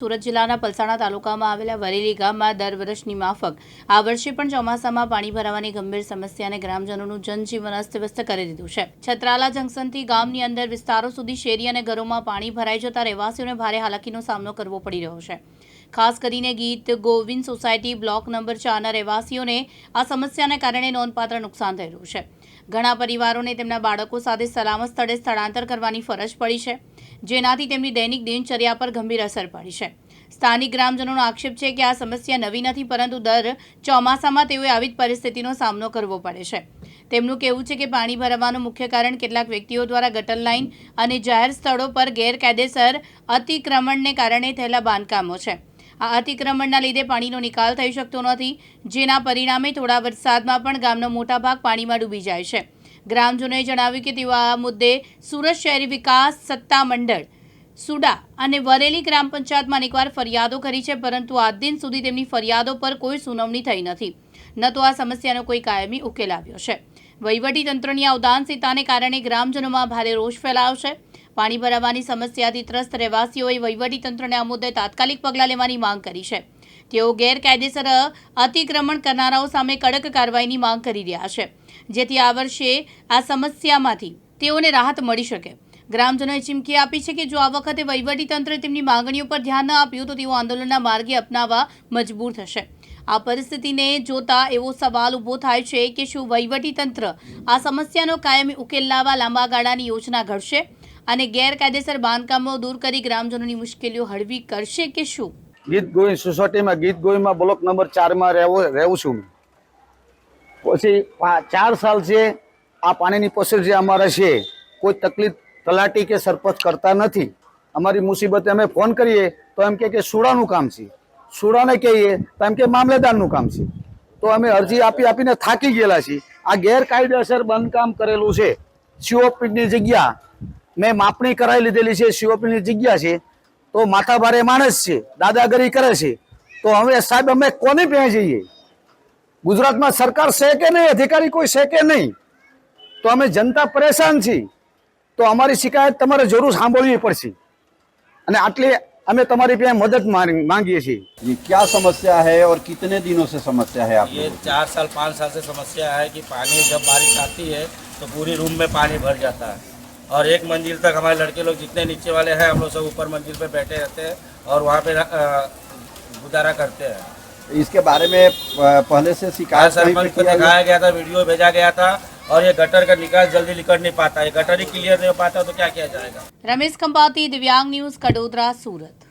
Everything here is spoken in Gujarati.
સુરત જિલ્લાના પલસાણા તાલુકામાં આવેલા વરેલી ગામમાં દર વર્ષની માફક આ વર્ષે પણ ચોમાસામાં પાણી ભરાવાની ગંભીર સમસ્યાને ગ્રામજનોનું જનજીવન અસ્તવ્યસ્ત કરી દીધું છે. છત્રાલા જંકશનથી ગામની અંદર વિસ્તારો સુધી શેરી અને ઘરોમાં પાણી ભરાઈ જતા રહેવાસીઓને ભારે હાલાકીનો સામનો કરવો પડી રહ્યો છે. ખાસ કરીને ગીત ગોવિંદ સોસાયટી બ્લોક નંબર ચારના રહેવાસીઓને આ સમસ્યાને કારણે નોંધપાત્ર નુકસાન થયેલું છે. ઘણા પરિવારોને તેમના બાળકો સાથે સલામત સ્થળે સ્થળાંતર કરવાની ફરજ પડી છે, જેનાથી તેમની દૈનિક દિનચર્યા પર ગંભીર અસર પડી છે. સ્થાનિક ગ્રામજનોનો આક્ષેપ છે કે આ સમસ્યા નવી નથી, પરંતુ દર ચોમાસામાં તેઓએ આવી જ પરિસ્થિતિનો સામનો કરવો પડે છે. તેમનું કહેવું છે કે પાણી ભરાવાનું મુખ્ય કારણ કેટલાક વ્યક્તિઓ દ્વારા ગટર લાઇન અને જાહેર સ્થળો પર ગેરકાયદેસર અતિક્રમણને કારણે થયેલા બાંધકામો છે. આ અતિક્રમણના લીધે પાણીનો નિકાલ થઈ શકતો નથી, જેના પરિણામે થોડા વરસાદમાં પણ ગામનો મોટા ભાગ પાણીમાં ડૂબી જાય છે. ગ્રામજનોએ જણાવ્યું કે તેઓ આ મુદ્દે સુરત શહેરી વિકાસ સત્તા મંડળ, સુડા અને વરેલી ગ્રામ પંચાયતમાં અનેકવાર ફરિયાદો કરી છે, પરંતુ આજ દિન સુધી તેમની ફરિયાદો પર કોઈ સુનાવણી થઈ નથી. ન તો આ સમસ્યાનો કોઈ કાયમી ઉકેલ આવ્યો છે. વહીવટી તંત્રની આ ઉદાસીનતાને કારણે ગ્રામજનોમાં ભારે રોષ ફેલાયો છે. પાણી ભરાવાની સમસ્યાથી ત્રસ્ત રહેવાસીઓએ તંત્રને આ મુદ્દે તાત્કાલિક પગલાં લેવાની માંગ કરી છે. તેઓ ગેરકાયદેસર અતિક્રમણ કરનારાઓ સામે કડક કાર્યવાહીની માંગ કરી રહ્યા છે, જેથી આ વર્ષે આ સમસ્યામાંથી તેઓને રાહત મળી શકે. ગ્રામજનોએ ચીમકી આપી છે કે જો આ વખતે તંત્રે તેમની માંગણીઓ પર ધ્યાન ન આપ્યું તો તેઓ આંદોલનના માર્ગે અપનાવવા મજબૂર થશે. આ પરિસ્થિતિને જોતા એવો સવાલ ઊભો થાય છે કે શું તંત્ર આ સમસ્યાનો કાયમી ઉકેલ લાવવા લાંબા ગાળાની યોજના ઘડશે? અને ગેરકાયદેસર બાંધકામો દૂર કરી ગ્રામજનોની મુશ્કેલીઓ હળવી કરશે કે શું? ગીત ગોઈ સોસાયટીમાં, ગીત ગોઈમાં બ્લોક નંબર ચારમાં રહેવું રહેવું છું પછી ચાર સાલ છે આ પાણીની પ્રોસેસ જે અમારે છે, કોઈ તકલીફ, તલાટી કે સરપંચ કરતા નથી. અમારી મુસીબતે અમે ફોન કરીએ તો એમ કે સુડાનું કામ છે. સુડાને કહીએ તો એમ કે મામલેદારનું કામ છે. તો અમે અરજી આપી આપીને થાકી ગયેલા છીએ. આ ગેરકાયદેસર બંધકામ કરેલું છે. સીઓપીની જગ્યા મેં માપણી કરાવી લીધેલી છે સીઓપીની જગ્યા છે તો માથાભારે માણસ છે દાદાગીરી કરે છે તો હવે સાહેબ અમે કોને ત્યાં જઈએ ગુજરાતમાં સરકાર છે કે નહીં અધિકારી કોઈ છે કે નહીં તો અમે જનતા પરેશાન છીએ તો અમારી શિકાયત તમારે જરૂર સાંભળવી પડશે અને આટલી અમે તમારી પાસે મદદ માંગ- માંગીએ છીએ ये क्या समस्या है और कितने दिनों से समस्या है आप ये लोगों को? चार साल पाँच साल से समस्या है कि पानी जब बारिश आती है तो पूरी रूम में पानी भर जाता है और एक मंजिल तक हमारे लड़के लोग जितने नीचे वाले हैं हम लोग सब ऊपर मंजिल पे बैठे रहते हैं और वहाँ पे गुजारा करते हैं। इसके बारे में पहले से शिकायत हाँ, सरपंच को दिखाया गया था वीडियो भेजा गया था और ये गटर का निकास जल्दी निकल नहीं पाता। है गटर ही क्लियर नहीं हो पाता तो क्या किया जाएगा? रमेश कंपाती दिव्यांग न्यूज़ कडोदरा सूरत।